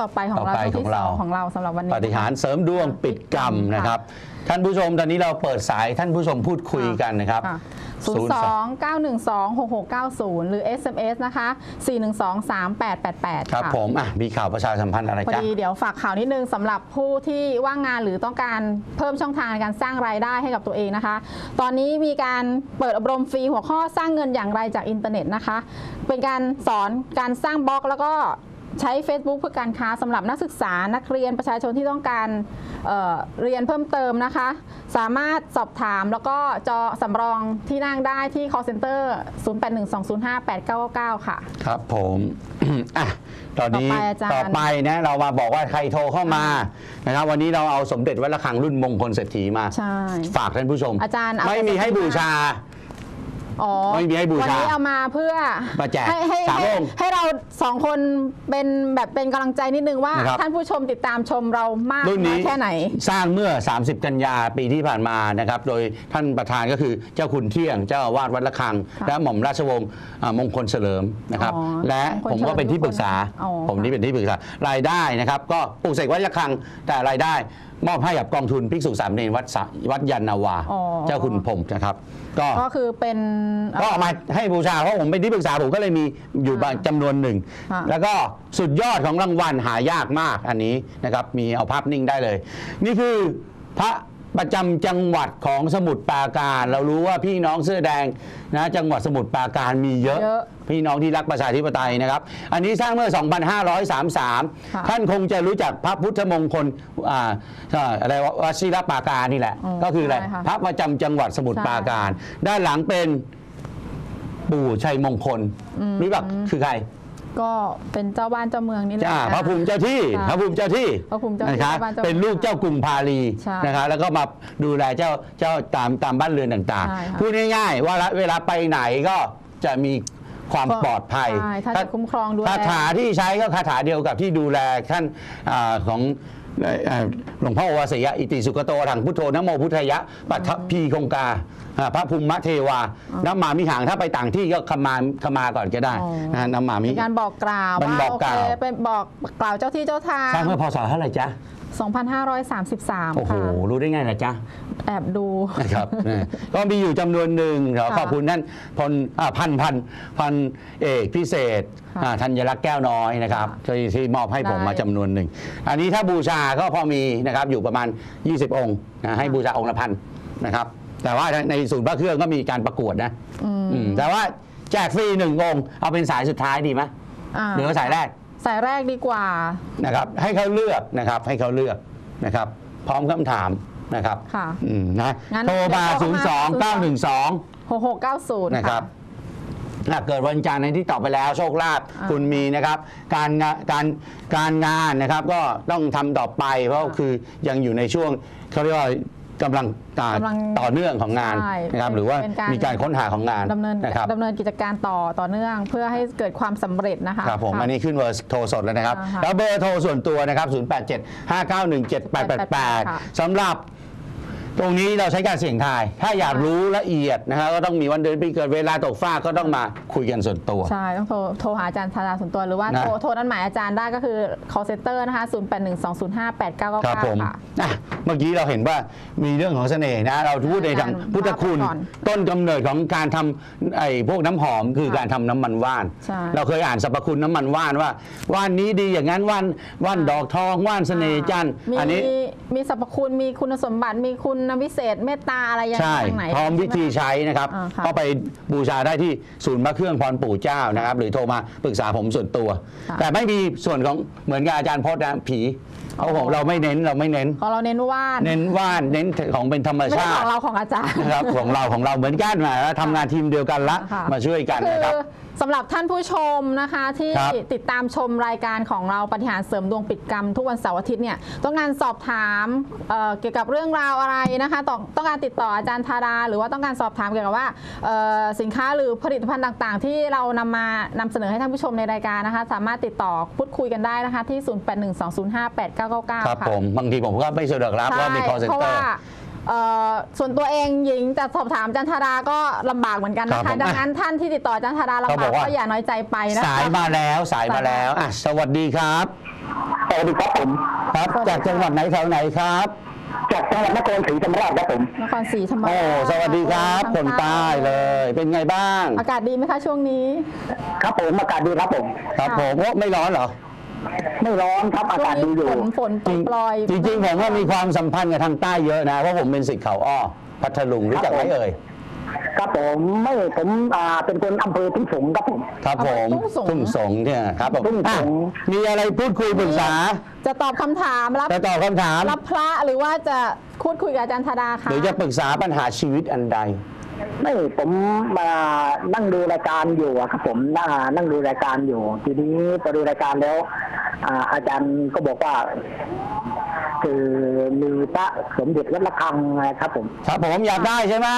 ต่อไปของเราต่อไปช่วงที่ของเราสองของเราสำหรับวันนี้ ปฏิหารย์เสริมดวงปิดกรรมนะครับ ท่านผู้ชมตอนนี้เราเปิดสายท่านผู้ชมพูดคุยกันนะครับ ค่ะ02 02 912 6690 หรือ SMS นะคะ 412 3888 ครับค่ะผมอะมีข่าวประชาสัมพันธ์อะไรพอจ๊ะดีเดี๋ยวฝากข่าวนิดนึงสำหรับผู้ที่ว่างงานหรือต้องการเพิ่มช่องทางในการสร้างรายได้ให้กับตัวเองนะคะ ตอนนี้มีการเปิดอบรมฟรีหัวข้อสร้างเงินอย่างไรจากอินเทอร์เน็ตนะคะ เป็นการสอนการสร้างบล็อกแล้วก็ ใช้ Facebook เพื่อการค้าสำหรับนักศึกษานักเรียนประชาชนที่ต้องการเอ่อเรียนเพิ่มเติมนะคะ สามารถสอบถามแล้วก็จอสำรองที่นั่งได้ที่ call center 0812058999 ค่ะ ครับผมอะตอนนี้ต่อไปอาจารย์ต่อไปนะเรามาบอกว่าใครโทรเข้ามานะครับวันนี้เราเอาสมเด็จวัดระฆังรุ่นมงคลเศรษฐีมาใช่ฝากท่านผู้ชมอาจารย์เอาไม่มีไปให้บูชา อ๋อไม่มีให้บูชาวันนี้เอามาเพื่อมาแจกให้ให้สามให้องค์ให้เราสองคนเป็นแบบเป็นกำลังใจนิดนึงว่า นะครับ ท่านผู้ชมติดตามชมเรามากรุ่นน้อนี้ยแค่ไหน สร้างเมื่อ 30 กันยาปีที่ผ่านมานะครับ โดยท่านประธานก็คือเจ้าคุณเที่ยง เจ้าอาวาสวัดระฆัง ค่ะและหม่อมราชวงศ์อ่ามงคลเฉลิมนะครับ อ๋อและมงคลผมก็เป็นที่ปรึกษา อ๋อผมนี่เป็นที่ปรึกษารายได้นะครับ ก็ปลูกเสกวัดระฆังแต่รายได้ มอบให้กับกองทุนภิกษุสามเณรวัดสะวัดยันนาวา อ๋อ เจ้าคุณผมนะครับ ก็ก็คือเป็น ก็เอามาให้บูชาเพราะผมเป็นที่ปรึกษาผมก็เลยมีอยู่บางจำนวนหนึ่ง ค่ะ แล้วก็สุดยอดของรางวัลหายากมากอันนี้นะครับ มีเอาภาพนิ่งได้เลย นี่คือพระ ประจำจังหวัดของสมุทรปราการ เรารู้ว่าพี่น้องเสื้อแดงนะจังหวัดสมุทรปราการมีเยอะ เยอะพี่น้องที่รักประชาธิปไตยนะครับ อันนี้สร้างเมื่อ ค่ะ2533 ท่านคงจะรู้จักพระพุทธมงคลอ่าอ่าอะไรวะวชิรปราการนี่แหละ อืมก็คืออะไรใช่ค่ะพระประจำจังหวัดสมุทรใช่ปราการ ด้านหลังเป็นปู่ชัยมงคลรู้จักคือใคร ก็เป็นเจ้าบ้านเจ้าเมืองนี่แหละจ้าพระภูมิเจ้าที่ค่ะพระภูมิเจ้าที่พระภูมิเจ้าที่นะครับเจ้าบ้านเจ้าเมืองเป็นลูกเจ้ากรุงพาลีใช่นะครับแล้วก็มาดูแลเจ้าเจ้าตามตามบ้านเรือนต่างใช่ค่ะ ๆ พูดง่าย ๆ ว่าเวลาไปไหนก็จะมีความปลอดภัย ใช่ท่านจะคุ้มครองดูแลคาถาที่ใช้ก็คาถาเดียวกับที่ดูแลท่านอาของเอ่อ หลวงพ่อโอวาสยะอิติสุกโตถังพุทโธนะโมพุทธยะปัทภพีคงกาอ่าพระภูมิเทวาน้ำหมามิหังถ้าไปต่างที่ก็ขมาขมาก่อนก็ได้อ๋อนะฮะน้ำหมามิเป็นการบอกกล่าวมันว่าบอกโอกล่าเควเป็นบอกกล่าวเจ้าที่เจ้าทางสร้างเมื่อพศเท่าไหร่จ๊ะ 2533 โอ้โห ค่ะ รู้ได้ไงล่ะจ๊ะ แอบดู นะครับเนี่ยก็มีอยู่จำนวนหนึ่งขอค่ะขอบคุณท่านพลอ่าพันพันพันเอกพิเศษค่ะอ่าธัญรักษ์แก้วน้อยนะครับที่ที่มอบให้ผมได้มาจำนวนหนึ่ง อันนี้ถ้าบูชาก็พอมีนะครับอยู่ประมาณ 20 องค์นะให้บูชาองค์ละพันนะครับ แต่ว่าในศูนย์พระเครื่องก็มีการประกวดนะอืมแต่ว่าแจกฟรีหนึ่งองค์เอาเป็นสายสุดท้ายดีไหมาหรือว่าสายแรก สายแรกดีกว่านะครับให้เขาเลือกนะครับให้เขาเลือกนะครับพร้อมคำถามนะครับค่ะอืมนะงั้นโทรมาเดี๋ยว0โทร2เข้า9มา1 2 6690นะครับถ้าเกิดวันจันทร์ในที่ตอบไปแล้วโชคลาภอ่าคุณมีนะครับ การงานการการงานนะครับก็ต้องทำต่อไปเพราะค่ะคือยังอยู่ในช่วงเขาเรียกว่า กำลังอ่ากำลังต่อเนื่องของงานใช่นะครับเป็นหรือว่าเป็นการ มีการค้นหาของงานดำเนินนะครับดำเนินกิจการต่อต่อเนื่องเพื่อให้เกิดความสำเร็จนะคะ ครับผมค่ะอันนี้ขึ้นเบอร์โทรสดแล้วนะครับอ่าค่ะแล้วเบอร์โทรส่วนตัวนะครับ 087 591ค่ะ7888สำหรับ ตรงนี้เราใช้การเสี่ยงทาย ถ้าอยากรู้ละเอียดนะครับก็ต้องมีวันเดือนปีเกิดเวลาตกฟ้ากก็ต้องมาคุยกันส่วนตัว ใช่ ต้องโทรโทรหาอาจารย์ธาราส่วนตัวหรือว่านะ โทรโทรนัดหมายอาจารย์ได้ก็คือ call center นะคะ 0812058999ครับผมค่ะ อะเมื่อกี้เราเห็นว่ามีเรื่องของเสน่ห์นะ เราพูดในทางพุทธคุณ ก่อนต้นกำเนิดของการทำไอ้พวกน้ำหอมคือค่ะการทำน้ำมันว่าน ใช่เราเคยอ่านสรรพคุณน้ำมันว่านว่า ว่านนี้ดีอย่างนั้นว่านว่านดอกทองว่านเสน่ห์จันทร์มีอันนี้ มีสรรพคุณมีคุณสมบัติมีคุณวิเศษเมตตาอะไรยังใช่ ทางไหนพร้อมวิธีใช่ไห ใช้นะครับอ่าค่ะก็ไปบูชาได้ที่ศูนย์พระเครื่องพรปู่เจ้านะครับ หรือโทรมาปรึกษาผมส่วนตัว ค่ะ แต่ไม่มีส่วนของเหมือนกับอาจารย์พจน์นะผีเอาผมอ๋อเราไม่เน้นเราไม่เน้น ของเราเน้นว่านเน้นว่านเน้นของเป็นธรรมไม่ใช่ชาขติองเราของอาจารย์ นะครับของเราของเราเหมือนกันมาทำงานทีมเดียวกันละค่ะ มาช่วยกันคืนะครับอสำหรับท่านผู้ชมนะคะที่ครับติดตามชมรายการของเราปฏิหารเสริมดวงปิดกรรม ทุกวันเสาร์อาทิตย์เนี่ยต้องการสอบถามเอ่อเกี่ยวกับเรื่องราวอะไรนะคะต้องต้องการติดต่ออาจารย์ธารา หรือว่าต้องการสอบถามเกี่ยวกับว่าเอ่อสินค้าหรือผลิตภัณฑ์ต่างๆ ที่เรานำมานำเสนอให้ท่านผู้ชมในรายการนะคะ สามารถติดต่อพูดคุยกันได้นะคะที่ 0812058999ครับค่ะผมบางทีผมก็ไม่สะดวกรับว่ามี call เพราะ center ว่าเอ่อส่วนตัวเองหญิงจะสอบถามจันทราก็ลำบากเหมือนกันนะครัคะบผมดังนั้นท่านที่ติดต่อจันทราเขาลำบบาอกกว่าก็อย่าน้อยใจไปนะคะสายมาแล้วสายมาแล้วอะสวัสดีครับสวัสดีครับผมครับจากจังหวัดไหนแถวไหนครับ จากจังหวัดนครศรีธรรมราชครับผม นครศรีธรรมราชโอ้สวัสดีครับทางคนใต้เลย เป็นไงบ้าง อากาศดีไหมคะช่วงนี้ ครับผมอากาศดีครับผม ครับผมโอ้ไม่ร้อนเหรอ ไม่ร้อนครับอาช่วกางศดีนี้อยู่ ฝนฝนตกปล่อยจริงๆผมว่ามีความสัมพันธ์กับทางใต้เยอะนะ เพราะผมเป็นสิทธิ์เขาอ้อพัทลุงรู้จักไหมเอ่ย ครับผมไม่ผมอ่าเป็นคนอำเภอทุ่งสงครับผม ครับผมทุ่งสงทุ่งสงเนี่ยครับผมทุ่งสง อะมีอะไรพูดคุยปรึกษาจะตอบคำถามรับจะตอบคำถามรับพระหรือว่าจะพูดคุยกับอาจารย์ธดาคะหรือจะปรึกษาปัญหาชีวิตอันใด ไม่ผมมานั่งดูรายการอยู่อะครับผมนั่งนั่งดูรายการอยู่ ทีนี้พอดูรายการแล้วอ่าอาจารย์ก็บอกว่า คือมีพระสมเด็จวัดระฆังนะครับผม ครับผมอยากได้ใช่ไหม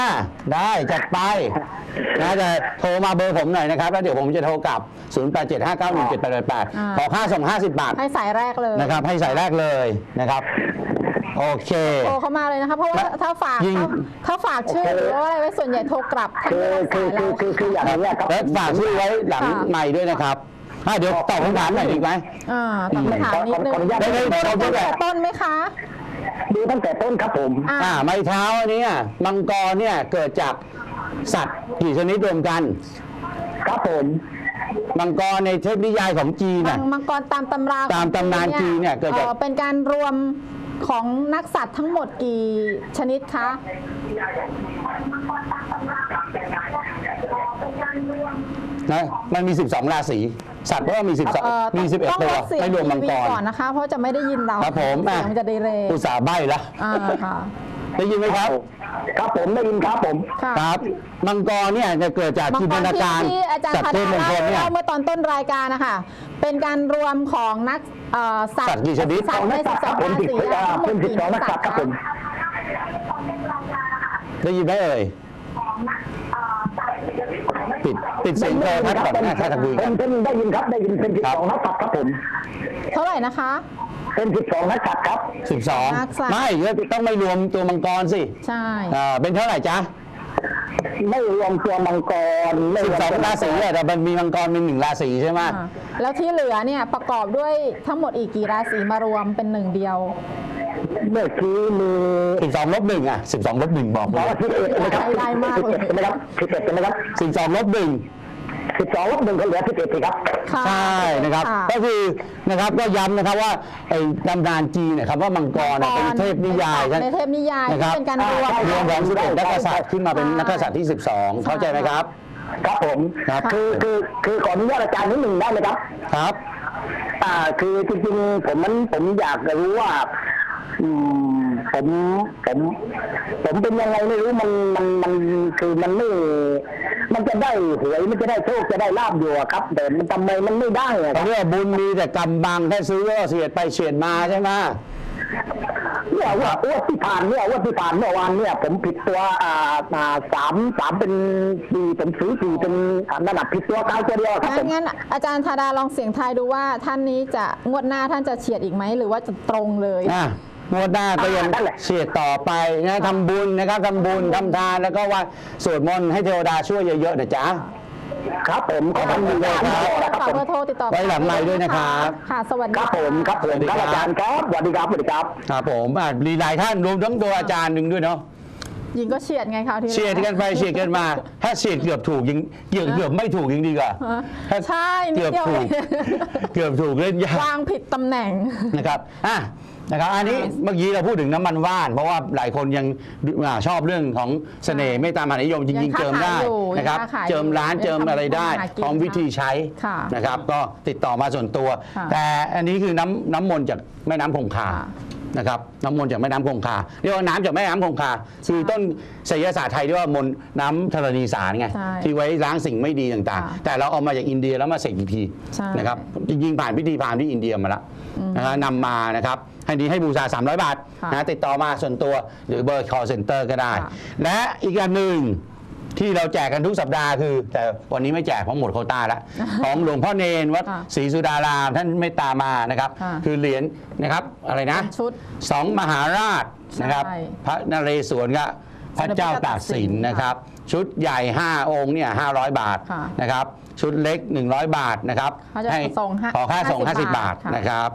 ได้จัดไปนะจะโทรมาเบอร์ผมหน่อยนะครับ แล้วเดี๋ยวผมจะโทรกลับ 0875917888 ขอค่าส่ง 50 บาท ให้สายแรกเลยนะครับ ให้สายแรกเลยนะครับ โอเค โทรเข้ามาเลยนะคะเพราะว่าและถ้าฝากยิงถ้าถ้าฝากชื่อหรือว่าอะไรไว้ส่วนใหญ่โทรกลับท่านคือไม่รับคือสายคือแล้วคือคืออย่างนี้ครับแล้วฝากชื่อไว้หลังค่ะ ใหม่ด้วยนะครับอะเดี๋ยวตอบคำถามหน่อยดีไหม อ่าตอบคำถามนิดนึงขออนุญาตได้ได้ดูขออนุตั้งญาตแต่ต้นไหมคะดูตั้งแต่ต้นครับผม อ่าอ่าไม้เท้าอันเนี้ยมังกรเนี่ยเกิดจากสัตว์กี่ชนิดรวมกัน ครับผม มังกรในเทพนิยายของจีนมัน่ะ งมังกรตามตำราตามตำนานจีนเนี่ยเกิดจาก อ่อเป็นการรวม ของนักสัตว์ทั้งหมดกี่ชนิดคะ นะมันมี 12 ราศี สัตว์เพราะว่ามี เอ่อ12 มีต้อง11 ตัวลดเสียงไม่รวมมังทีกร ก่อนนะคะ เพราะจะไม่ได้ยินเราครับผมเสีอะยงมันจะดีเลยอุตส่าห์ใบ้ละ อ่าค่ะ ได้ยินไหมครับ ครับผมได้ยินครับผม ค่ะครับ มังกรเนี่ยจะเกิดจากมังจินกตรนาที่การที่อาจารย์สัตธว์เทพดามงคลเนี่ย เล่าเมื่อตอนต้นรายการนะคะเป็นการรวมของนักเอ่อสัตสัตว์ว์กี่ชนิด สัตว์ในสิบสองผมราผิดศีเวลาทั้งหมเป็ดนผิดกี่สองนันักกสัสัตตว์ว์ครับคะผม ได้ยินไหมเอ่ยปิดปิดเสียงโทรทัศน์ก่อนนะถ้าจะคุยเป็กันนเป็นได้ยินครับได้ยินเป็นผิดครับ สองนักสัตว์ครับผม เท่าไหร่นะคะ เป็นผิดสองนักสัตว์ครับ นักสัตว์ 12 ไม่ก็ต้องไม่รวมตัวมังกรสิใช่ อ่าเป็นเท่าไหร่จ๊ะไม่รวมตัวมังกรไม่รวมตัว12ราศีอะแต่มันมีมังกรมีหนึ่งราศีใช่ไหมอ่าแล้วที่เหลือเนี่ยประกอบด้วยทั้งหมดอีกกี่ราศีมารวมเป็นหนึ่งเดียว เมื่อกี้มี12ลบหนึ่งอะ12ลบหนึ่งบอกสเลองยสิบเอ็ดนะครับได้มากสิบเลยเอ็ดใช่ไหมครับสิบเอ็ดใช่ไหมครับ 12ลบหนึ่ง สิบสองลบหนึ่งก็เหลือสิบเอ็ดสิครับ ค่ะ ใช่นะครับค่ะก็คือนะครับก็ย้ำนะครับว่าไอ้ตำนานจีนเนยครับว่ามังกรน่ะเป็นเทพนิยายในเทพนิยายนะครับที่เป็นการรวม รวมของ11นักกษัตริย์ขึ้นมาเป็นนักกษัตริย์ที่ 12 เข้าใจไหมครับ ครับผมครับคือคือคือขออนุญาตอาจารย์นิดหนึ่งได้ไหมครับ ครับ อ่า คือจริงๆผมมันผมอยากจะรู้ว่าอืม ผมผมผมเป็นยังไงไม่รู้มันมันมันคือมันไม่ มันจะได้หวยมันจะได้โชคจะได้ลาบอยู่อะครับ แต่มันทำไมมันไม่ได้อะคเขารับเรียกว่าบุญมีแต่กำบังแค่ซื้อก็เสียดไปเฉียดมาใช่ไหมเนี่ยว่าอ้วดที่ผ่านเนี่ยอ้วดที่ผ่านเมื่อวานเนี่ย ผมผิดตัวอ่าอ่าสามสามเป็นสี่ผมซื้อสี่เป็นอ่านั่นแหะผิดตัวกายตัวเดียวครับผงั้นมงั้นอาจารย์ธาดาลองเสียงทายดูว่าท่านนี้จะงวดหน้าท่านจะเฉียดอีกไหมหรือว่าจะตรงเลย อะ งวดหน้าก็ยังอ่านั่นแหละเฉียดต่อไปนะทำบุญนะครับทำบุญทำทานแล้วก็ว่าสวดมนต์ให้เทวดาช่วยเยอะๆนะจ๊ะ ครับผมก็ทำดีได้นะครับฝากผม เบอร์โทรติดต่อไว้หลังไมค์ด้วยนะครับ ค่ะ สวัสดีครับผมครับผมสวัสดีคครัรับบอาจารย์ครับสวัสดีครับสวัสดีครับ ครับผมอะมีหลายท่านรวมทั้งตัวอาจารย์หนึ่งด้วยเนาะยิงก็เฉียดไงคราวที่แล้ว เฉียดกันไปเฉียดกันมา ถ้าเฉียดเกือบถูกยังเกือบเกือบไม่ถูกยังดีกว่าฮะถ้าใช่นิดเกือบเดียวถูกเอง เกือบถูกเล่นยาก วางผิดตำแหน่ง นะครับ อะ นะครับอันนี้เมื่อกี้เราพูดถึงน้ำมันว่าน เพราะว่าหลายคนยังอ่าชอบเรื่องของเสน่ห์เมตตามหานิยมจยัริงงๆ เจิมได้ค้าขายอยู่นะครับยังค้าขายอยู่เจิมร้านยังเจิมอะไรได้ทำมาหากินพร้อมวิธีใช้ค่ะนะครับก็ติดต่อมาส่วนตัว ค่ะแต่อันนี้คือน้ำน้ำมนต์จากแม่น้ำคงคาค่ะนะครับน้ำมนต์จากแม่น้ำคงคาเรียกว่าน้ำจากแม่น้ำคงคาคือต้นไสยศาสตร์ไทยเรียกว่ามนต์น้ำธรณีสารไงใช่ที่ไว้ล้างสิ่งไม่ดีต่างค่ะๆ แต่เราเอามาจากอินเดียแล้วมาเสกอีกทีใช่ นะครับจริงๆผ่านพิธีพราหมณ์ที่อินเดียมาแล้ว นะครับนำมานะครับให้ดีให้บูชา 300 บาทค่ะนะติดต่อมาส่วนตัวหรือเบอร์ call center ก็ได้ ค่ะ และอีกอันหนึ่งที่เราแจกกันทุกสัปดาห์คือ แต่วันนี้ไม่แจกเพราะหมดโควต้าแล้ว ของหลวงพ่อเนนวัดค่ะศรีสุดารามท่านเมตตามานะครับ ค่ะ คือเหรียญนะครับอะไรนะ เป็นชุด สองมหาราชนะครับ ใช่พระนเรศวรก็พระเจ้าตากสินนะครับ ชุดใหญ่ 5 องค์เนี่ย500 บาทค่ะนะครับ ชุดเล็ก 100 บาทนะครับเขาจะส่งห้าขอค่าส่ง 50 50 บาทค่ะ นะครับ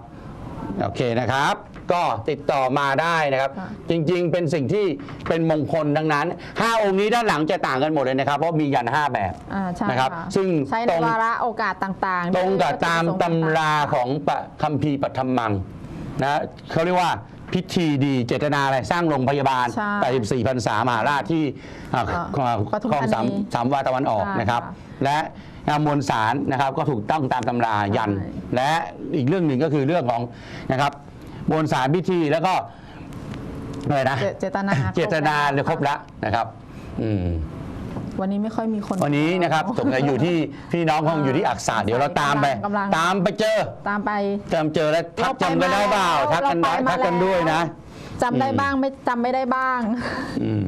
โอเคนะครับ ก็ติดต่อมาได้นะครับ ค่ะ จริงๆ เป็นสิ่งที่เป็นมงคลดังนั้น 5 องค์นี้ด้านหลังจะต่างกันหมดเลยนะครับ เพราะมียัน 5 แบบ อ่าใช่นะครับค่ะซึ่งใช้ตในรง วาระโอกาสต่างๆตรงกับตามด้วยวัตถุประสงค์ตำราต่งๆของปะคัมภีร์ปัทมังนะเขาเรียกว่าพิธีดีเจตนาอะไรสร้างโรงพยาบาล ใช่84พรรษามหาราชที่อ่าเอ่อปทุมคลองสามธานีสามวาตะวันออกใช่นะครับ ค่ะ และ มวลสารนะครับก็ถูกต้องตามตำรายัน ใช่ และอีกเรื่องหนึ่งก็คือเรื่องของนะครับมวลสารพิธีแล้วก็อะไรนะเจเจตนาเจตนาเนี่ยครบค่ะละนะครับอืม วันนี้ไม่ค่อยมีคน วันนี้นะครับสงสัยอยู่ที่พี่น้องคงอยู่ที่อักษะเดี๋ยวเราตามไป กำลัง ตามไปเจอตามไป จำเจอแล้วทักจำกันได้เปล่าทักกันได้เราไปมาทักกันแล้ว ด้วยนะ จำได้อืมบ้างไม่จำไม่ได้บ้าง อืม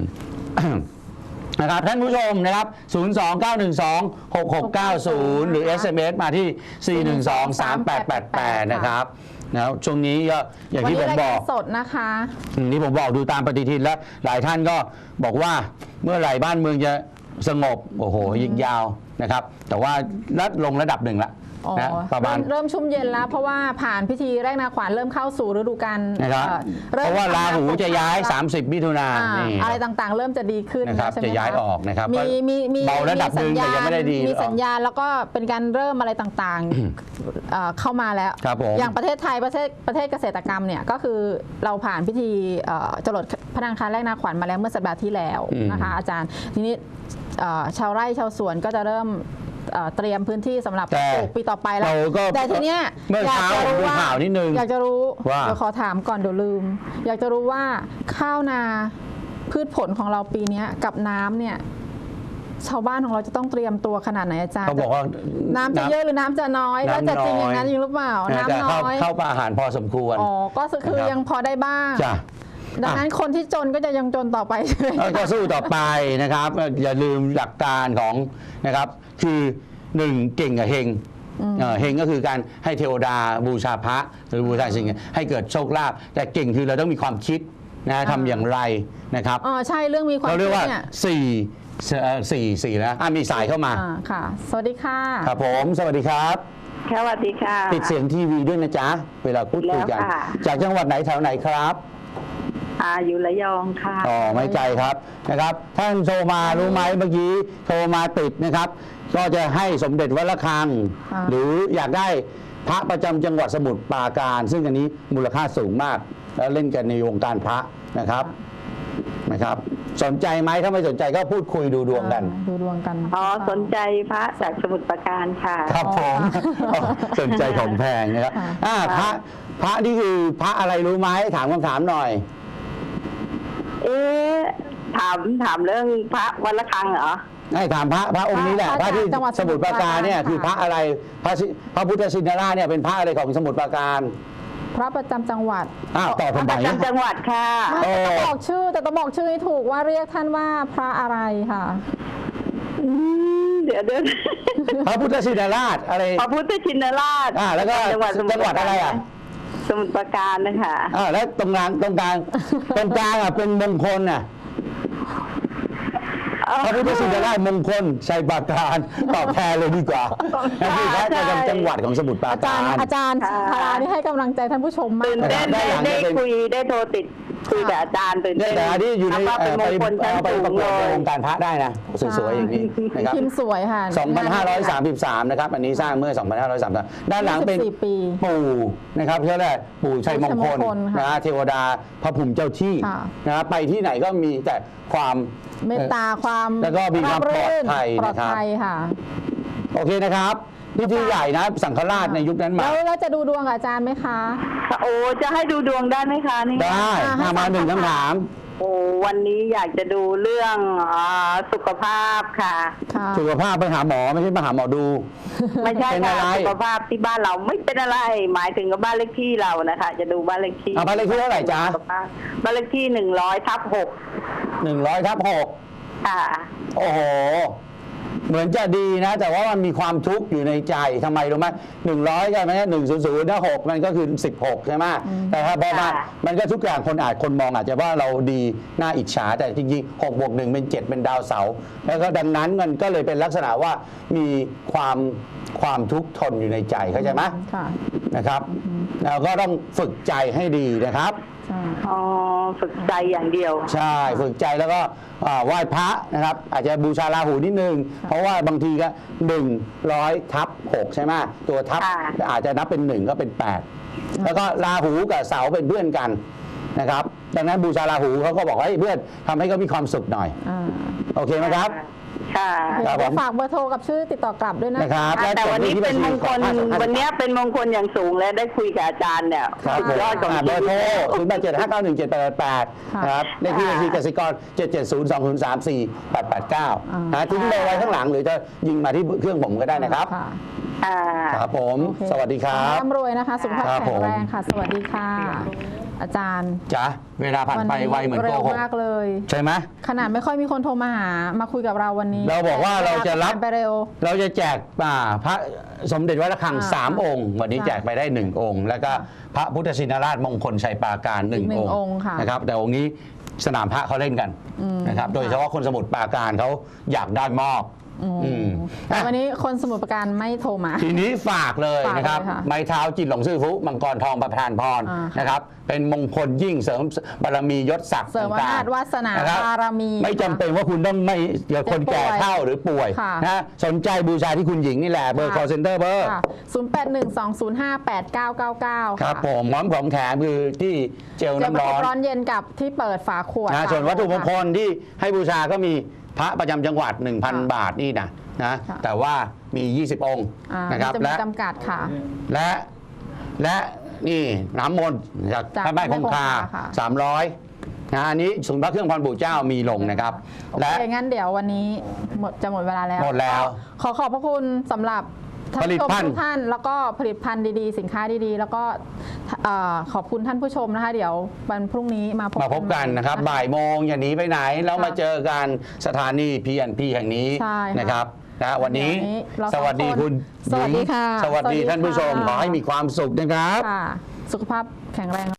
นะครับท่านผู้ชมนะครับ 029126690 หรือ SMS มาที่ 4123888 นะครับนะครับช่วงนี้ก็อย่างวันที่นี้ผมรายบกาอรกสดนะคะ อืมนี่ผมบอกดูตามปฏิทินแล้ว หลายท่านก็บอกว่าเมื่อไหร่บ้านเมืองจะสงบ โอ้โหยิกยาวนะครับ แต่ว่าลดลงระดับหนึ่งละอ๋อ นะประมาณเริ่มเริ่มชุ่มเย็นแล้ว เพราะว่าผ่านพิธีแรกนาขวัญเริ่มเข้าสู่ฤดูกาลนะครับอ่อเพราะว่าราหูจะย้ายทำงน30 มิถุนายนอ่านี่อะไรต่างๆ เริ่มจะดีขึ้นนะครับใช่ไหมจะย้ายคออกนะครับมีมีมีเบาระดับหนึ่งแต่ยังไม่ได้ดีมีสัญญาณแล้วก็เป็นการเริ่มอะไรต่างๆเอ่อเข้ามาแล้วครับผมอย่างประเทศไทยประเทศประเทศเกษตรกรรมเนี่ยก็คือเราผ่านพิธีเอ่อจรดพระนางคารแรกนาขวัญมาแล้วเมื่อสัปดาห์ที่แล้วอืมนะคะอาจารย์ทีนี้เอ่อชาวไร่ชาวสวนก็จะเริ่ม เอ่อเตรียมพื้นที่สำหรับแต่ปลูกปีต่อไปแล้ว เราก็แต่ทีเนี้ยเมื่อเช้าอยกจะรู้ดูข่าวนิดนึงอยากจะรู้ว่าเดี๋ยวขอถามก่อนเดี๋ยวลืม อยากจะรู้ว่าข้าวนาพืชผลของเราปีเนี้ยกับน้ำเนี่ยชาวบ้านของเราจะต้องเตรียมตัวขนาดไหนอาจารย์เขาบอกว่าน้ำจะเยอะหรือน้ำจะน้อยแล้วจะจริงอย่างนั้นจริงหรือเปล่านะน้ำแต่น้เข้าอย เข้าปลาอาหารพอสมควร อ๋อ ก็คือนะครับยังพอได้บ้าง จ้ะ ดังนั้นคนที่จนก็จะยังจนต่อไปใช่ไหมเออก็สู้ต่อไปนะครับเอ่ออย่าลืมหลักการของนะครับ คือหนึ่งเก่งกับเฮงเอ่อเฮงก็คือการให้เทวดาบูชาพระหรือบูชาสิ่งให้เกิดโชคลาภแต่เก่งคือเราต้องมีความคิดนะทำอย่างไรนะครับ อ๋อใช่เรื่องมีความเราเรียกว่าคิดเนี่ยสี่เอ่อสี่สี่นะอะมีสายเข้ามา อ่าค่ะ สวัสดีค่ะครับผม สวัสดีครับ สวัสดีค่ะปิดเสียงทีวีด้วยนะจ๊ะ เวลาพูดคุยกัน แล้วค่ะ จากจังหวัดไหนแถวไหนครับ อ่าอยู่ระยองค่ะ อ๋อไม่ไกลครับนะครับท่านโทรมารู้ไหมเมื่อกี้โทรมาติดนะครับ ก็จะให้สมเด็จวัดระฆังอ่าหรืออยากได้พระประจำจังหวัดสมุทรปราการ ซึ่งอันนี้มูลค่าสูงมาก แล้วเล่นกันในวงการพระนะครับนะครับ สนใจไหมถ้าไม่สนใจก็พูดคุยดูดวงกัน อ่าดูดวงกันอ๋อสนใจพระจากสมุทรปราการค่ะ ครับผมอ๋อสนใจของแพงนะครับค่ะอ่าพระพระนี่คือพระอะไรรู้ไหมถามคำถามหน่อย เอ๊ะถามถามเรื่องพระวัดระฆังเหรอ ให้ถามพระพระองค์นี้แหละพพระระที่จังหวัดสมุทรปราการเนี่ยสมุคืทอรพปราการระอะไรพระชิพระพุทธชินราชเนี่ยเป็นพระอะไรของสมุทรปราการพระประจำจังหวัดอ้าวตอบผมปไประจำจังหวัดค่ะ ไม่โอ้แต่ต้องบอกชื่อแต่ต้องบอกชื่อให้ถูกว่าเรียกท่านว่าพระอะไรค่ะ อืมเดี๋ยวเดี๋ยวพระพุทธชินราชอะไรพระพุทธชินราชอ่าแล้วก็จังหวัดสมุทจังหวัดอะไรอะส มุทรปราการนะคะอ่าแล้วตรงกลางตรงกลางตรงกลางอะเป็นมงคลน่ะพระพุทธชินราชมงคลชัยปราการตอบแทนเลยดีกว่านั่นคือพระประจำจังหวัดของสมุทรปราอาจารกาย์รอาจารย์พารานี่ให้กำลังใจท่านผู้ชมมากตื่นเลยเต้นด้าได้นหลังได้จะเป็นคุยได้โทรติด คุยกับอาจารย์ตื่นเนี่ยเต้นแต่อันนี้อยู่ในนับว่าเป็นมงคลชั้นเอาไปสูประงกวเลดในยวงการพระได้นะสวยๆอย่างนี้นะครับ พิมพ์สวยค่ะ2,533 นะครับ อันนี้สร้างเมื่อ 2,533 ด้านหลังเป็น24ปี ปู่นะครับเรียกว่าปู่ชัยมงคลชัยมงคลค่ะนะฮะเทวดาพระภูมิเจ้าที่ค่ะ นะฮะไปที่ไหนก็มีแต่ความ เมตตาความแล้วก็มีความปลอดภัยปลอดนะครับภัยค่ะ โอเคนะครับ พิธีใหญ่นะ สังฆราชในยุคนั้นมา แล้วเราจะดูดวงกับอาจารย์ไหมคะ โอ้จะให้ดูดวงได้ไหมคะนี่ได้อ่าให้มามาหนึ่งสัมภาษณ์คำถาม โอ้วันนี้อยากจะดูเรื่องอาสุขภาพค่ะ ค่ะสุขภาพไปหาหมอไม่ใช่มาหาหมอดู ไม่ใช่เป็นค่ะอะไร สุขภาพที่บ้านเราไม่เป็นอะไร หมายถึงกับบ้านเลขที่เรานะคะ จะดูบ้านเลขที่อ่าบ้านเลขที่เท่าไหร่จ๊ะสุขภาพบ้านเลขที่หนึ่งร้อยทับหก100ทับ6ค่ะ โอ้โห เหมือนจะดีนะ แต่ว่ามันมีความทุกข์อยู่ในใจทำไมรู้ไหมหนึ่งร้อยใช่ไหมหนึ่งศูนย์ศูนย์ถ้าหกมันก็คือสิบหกใช่ไหมแต่ถ้าพอมาค่ะ มันก็ทุกอย่างคนอาจคนมองอาจจะว่าเราดีน่าอิจฉาแต่จริงๆหกบวกหนึ่งเป็นเจ็ดเป็นดาวเสาร์แล้วก็ดังนั้นมันก็เลยเป็นลักษณะว่ามีความความทุกข์ทนอยู่ในใจเข้าใจไหมค่ะ นะครับ แล้วก็ต้องฝึกใจให้ดีนะครับใช่ อ๋อฝึกใจอย่างเดียว ใช่ฝึกใจแล้วก็อ่าไหว้พระนะครับ อาจจะบูชาราหูนิดนึง เพราะว่าบางทีก็หนึ่งร้อยทับหกใช่ไหมตัวทับค่ะ อาจจะนับเป็นหนึ่งก็เป็นแปดแล้วก็ราหูกับเสาเป็นเพื่อนกันนะครับ ดังนั้นบูชาราหูเขาก็บอกว่าเฮ้ยเพื่อนทำให้เขามีความสุขหน่อย อ่า โอเคไหมครับ ค่ะ ครับผมฝากเบอร์โทรกับชื่อติดต่อกลับด้วยนะนะครับอะแต่วันนี้เป็นมงคลวันนี้เป็นมงคลอย่างสูงและได้คุยกับอาจารย์เนี่ยครับสุดยอดของอ่าเบชีอร์โทรวิตศูนย์แปดเจ็ดห้าเก้าหนึ่งเจ็ดแปดแปดนะครับเลขที่บัญชีกสิกรเจ็ดเจ็ดศูนย์สองศูนย์สามสี่แปดแปดเก้าทิ้งเบอร์ไว้ข้างหลังหรือจะยิงมาที่เครื่องผมก็ได้นะครับค่ะอ่าครับผมโอเคสวัสดีครับร่ำรวยนะคะ สุขภาพครับแข็ผงมแรงค่ะ สวัสดีค่ะ อาจารย์จ้ะเวลาผ่านไปไวเหมือนโกเร็วหกมากเลย ใช่ไหมขนาดไม่ค่อยมีคนโทรมาหามาคุยกับเราวันนี้ เราบอกว่าเราจะรับผ่นไปเร็ว เราจะแจกอ่าพระสมเด็จวัดระฆังอ่าสามองค์ วันนี้ใช่แจกไปได้หนึ่งองค์ แล้วก็พระพุทธชินราชมงคลชัยปราการหนึ่งอีกหนึ่องงค์องค์ค่ะนะครับแต่องค์นี้สนามพระเขาเล่นกันอืมนะครับ โดยเฉพาะคนสมุทรปราการเขาอยากได้มอบอืมอืม แต่อะวันนี้คนสมุทรปราการไม่โทรมา ทีนี้ฝากเลยฝากเลยนะครับค่ะไม้เท้าจิตหลงซื่อฟุมังกรทองประธานพรอ่าค่ะ นะครับ เป็นมงคลยิ่งเสริมบารมียศศักดิ์เสริมต่างอำนาจๆวาสนานะครับ บารมี ไม่จำเป็นว่าคุณต้องไม่เดี๋ยวคนแก่เฒ่าหรือป่วยค่ะนะสนใจบูชาที่คุณหญิงนี่แหละเบอร์ call center เบอร์ค่ะ0812058999ครับผมหอมของแถมคือที่เจลเจะน้ำประร้กอบนร้อนเย็นกับที่เปิดฝาขวดนะฝาส่วนวัตถุมงคค่ะลที่ให้บูชาก็มี พระประจำจังหวัดค่ะ1,000 บาทนี่นะนะค่ะ แต่ว่ามี 20 องค์อ่านะครับจะมีและจำกัดค่ะ และและนี่น้ำมนต์จากจากพระแม่คงคาพระแม่คงคาค่ะ 300นะอันนี้ศูนย์พระเครื่องพันปู่เจ้ามีลงนะครับ โอและ เคงั้นเดี๋ยววันนี้หมดจะหมดเวลาแล้ว หมดแล้ว ขอขอบพระคุณสำหรับ ท่านผลิตผู้ชมภัณฑ์ ทุกท่านแล้วก็ผลิตภัณฑ์ดีๆ สินค้าดีๆ แล้วก็เอ่อขอบคุณท่านผู้ชมนะคะ เดี๋ยววันพรุ่งนี้มาพบมาพบกันใหม่นะครับบ่ายโมงอย่าหนีไปไหน แล้วค่ะมาเจอกันสถานี PNP แห่งนี้ใช่ค่ะนะครับนะวันนี้เดี๋ยวนี้เราสวัสดีสองคนคุณสวัสดีหญิงค่ะสวัสดีสวัสดีท่านผู้ชม ค่ะ ขอให้มีความสุขนะครับ ค่ะสุขภาพแข็งแรง